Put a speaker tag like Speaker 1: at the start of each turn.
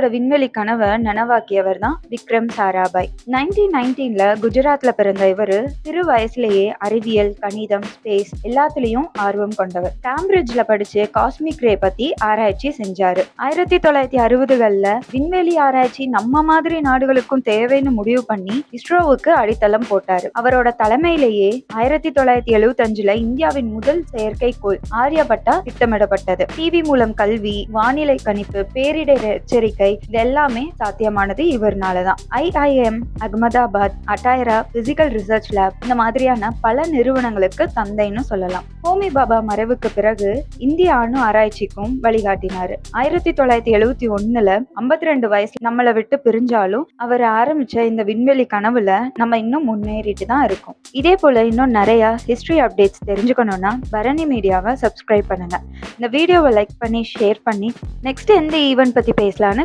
Speaker 1: இந்தியாவோட விண்வெளி கனவை நனவாக்கியவர் தான் விக்ரம் சாராபாய். நைன்டீன் நைன்டீன்ல குஜராத்ல பிறந்த இவரு சிறு வயசுலேயே அறிவியல் கணிதம் ஸ்பேஸ் எல்லாத்துலயும் ஆர்வம் கொண்டவர். கேம்பிரிட்ஜ்ல படிச்சு காஸ்மிக் ரே பத்தி ஆராய்ச்சி செஞ்சாரு. ஆயிரத்தி தொள்ளாயிரத்தி அறுபதுகள்ல விண்வெளி ஆராய்ச்சி நம்ம மாதிரி நாடுகளுக்கும் தேவைன்னு முடிவு பண்ணி இஸ்ரோவுக்கு அடித்தளம் போட்டாரு. அவரோட தலைமையிலேயே ஆயிரத்தி தொள்ளாயிரத்தி எழுவத்தஞ்சுல இந்தியாவின் முதல் செயற்கைக்கோள் ஆரியபட்டா திட்டமிடப்பட்டது. டிவி மூலம் கல்வி வானிலை கணிப்பு பேரிடர் எச்சரிக்கை இது எல்லாமே சாத்தியமானது இவர்னாலதான். ஐஐஎம் அகமதாபாத் அட்டாயரா பிசிக்கல் ரிசர்ச் லேப் இந்த மாதிரியான பல நிறுவனங்களுக்கு தந்தைன்னு சொல்லலாம். ஹோமி பாபா மறைவுக்கு பிறகு இந்திய அணு ஆராய்ச்சிக்கும் வழிகாட்டினாரு. ஆயிரத்தி தொள்ளாயிரத்தி எழுவத்தி ஒண்ணுல ஐம்பத்தி ரெண்டு வயசுல நம்மளை விட்டு பிரிஞ்சாலும் அவர் ஆரம்பிச்ச இந்த விண்வெளி கனவுல நம்ம இன்னும் முன்னேறிட்டு தான் இருக்கோம். இதே போல இன்னும் நிறைய ஹிஸ்டரி அப்டேட்ஸ் தெரிஞ்சுக்கணும்னா பரணி மீடியாவை சப்ஸ்கிரைப் பண்ணுங்க. இந்த வீடியோவை லைக் பண்ணி ஷேர் பண்ணி நெக்ஸ்ட் எந்த ஈவெண்ட் பத்தி பேசலாம்னு